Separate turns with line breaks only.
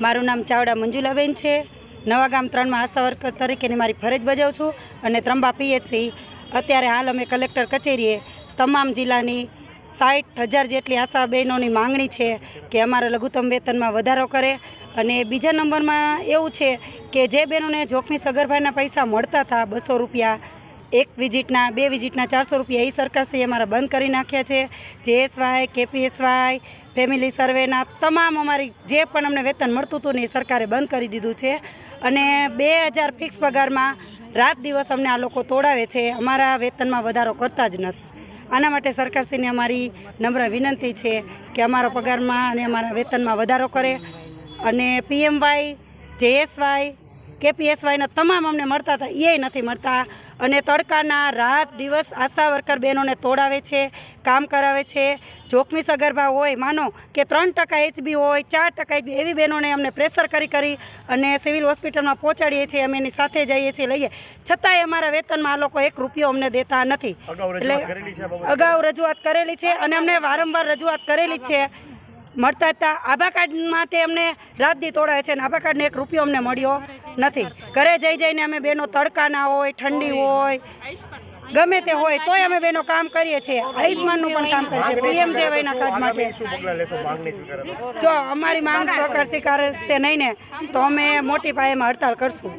મારું નામ ચાવડા મંજુલાબેન છે. નવા ગામ ત્રણમાં આશા વર્કર તરીકેની મારી ફરજ બજાવું છું અને ત્રંબા પીએચસી. અત્યારે હાલ અમે કલેક્ટર કચેરીએ તમામ જિલ્લાની સાઠ હજાર જેટલી આશા બહેનોની માંગણી છે કે અમારા લઘુત્તમ વેતનમાં વધારો કરે. અને બીજા નંબરમાં એવું છે કે જે બહેનોને જોખમી સગર્ભાના પૈસા મળતા હતા, બસો રૂપિયા એક વિઝિટના, બે વિઝિટના ચારસો રૂપિયા એ સરકારશ્રીએ અમારા બંધ કરી નાખ્યા છે. જે એસવાય કેપીએસવાય ફેમિલી સર્વેના તમામ અમારી જે પણ અમને વેતન મળતું હતું ને એ સરકારે બંધ કરી દીધું છે. અને બે હજાર ફિક્સ પગારમાં રાત દિવસ અમને આ લોકો તોડાવે છે. અમારા વેતનમાં વધારો કરતા જ નથી. આના માટે સરકારશ્રીને અમારી નમ્ર વિનંતી છે કે અમારા પગારમાં અને અમારા વેતનમાં વધારો કરે. અને પીએમવાય, જેએસવાય કેપીએસવાયના તમામ અમને મળતા હતા એ નથી મળતા. અને તડકાના રાત દિવસ આશા વર્કર બહેનોને તોડાવે છે કામ કરાવે છે. જોખમી સગર્ભા હોય માનો કે ત્રણ ટકા એચબી હોય ચાર ટકા એચબી એવી બહેનોને અમને પ્રેશર કરી કરી અને સિવિલ હોસ્પિટલમાં પહોંચાડીએ છીએ અમે એની સાથે જઈએ છીએ લઈએ. છતાંય અમારા વેતનમાં આ લોકો એક રૂપિયો અમને દેતા નથી. એટલે? અગાઉ રજૂઆત કરેલી છે અને અમને વારંવાર રજૂઆત કરેલી છે. મળતા હતા. આભા કાર્ડ માટે અમને રાત દી તોડાવે છે અને આભા કાર્ડને એક રૂપિયો અમને મળ્યો નથી. ઘરે જઈ જઈને અમે બેનો તડકાના હોય ઠંડી હોય ગમે તે હોય તોય અમે બેનો કામ કરીએ છીએ. આયુષ્માનનું પણ કામ કરીએ છીએ. પીએમ જેવાયના કાર્ડ માટે? જો અમારી માંગ સહકાર સ્વીકારશે નહીં ને તો અમે મોટી પાયેમાં હડતાલ કરશું.